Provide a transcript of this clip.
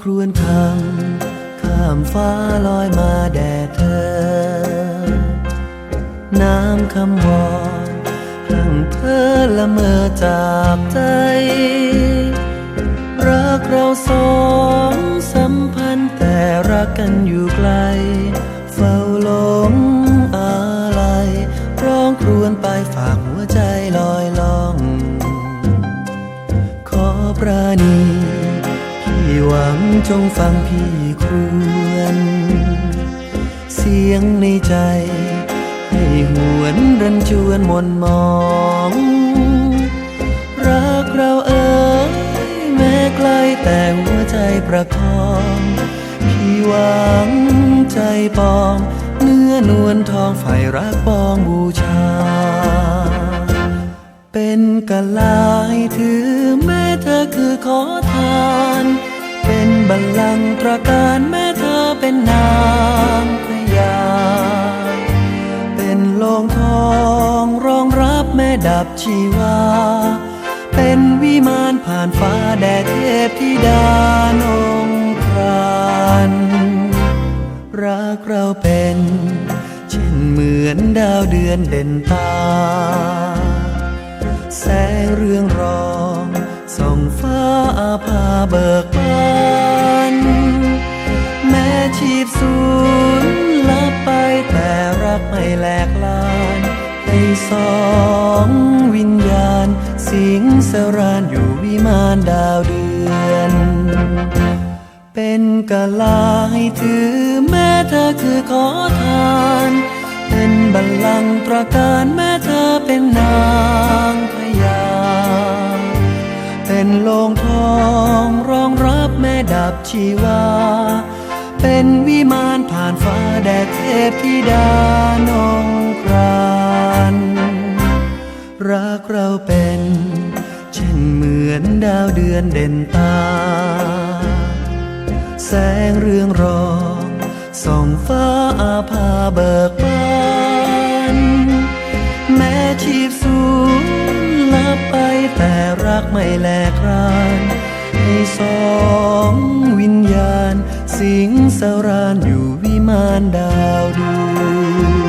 ครวนคำข้ามฟ้าลอยมาแด่เธอ น้ำคำวอนพลังเพอละเมอจากใจ รักเราสองสัมพันธ์แต่รักกันอยู่ไกล เฝ้าหลงอะไรร้องครวญไปฝากหัวใจลอยล่อง ขอปราณี จงฟังพี่ควญเสียงในใจ ให้หวนรันจวนมนมอง รักเราเอ่ยแม้ไกลแต่หัวใจประคอง พี่หวังใจปอง เนื้อนวลทองฝ่รักปองบูชา เป็นกะลายถือแม่เธอคือขอ ตระการแม่เธอเป็นนางพญาเป็นโลงทองรองรับแม่ดับชีวา เป็นวิมานผ่านฟ้าแดดเทพธิดานองครานรักเราเป็น เช่นเหมือนดาวเดือนเด่นตา แสงเรืองรองส่องฟ้าอาภาเบิก สองวิญญาณ สิงสรานอยู่วิมานดาวเดือน เป็นกะลาให้ถือแม่เธอคือขอทาน เป็นบัลลังก์ตระการแม่เธอเป็นนางพญาเป็นโลงทองรองรับแม่ดับชีวา เป็นวิมานผ่านฟ้าแดดเทพธิดานองครา รักเราเป็น เช่นเหมือนดาวเดือนเด่นตา แสงเรืองรองส่องฟ้าอาภาเบิกบานแม้ชีพสูญลับไปแต่รักไม่แลกรานให้สองวิญญาณ สิงสรานอยู่วิมานดาวดู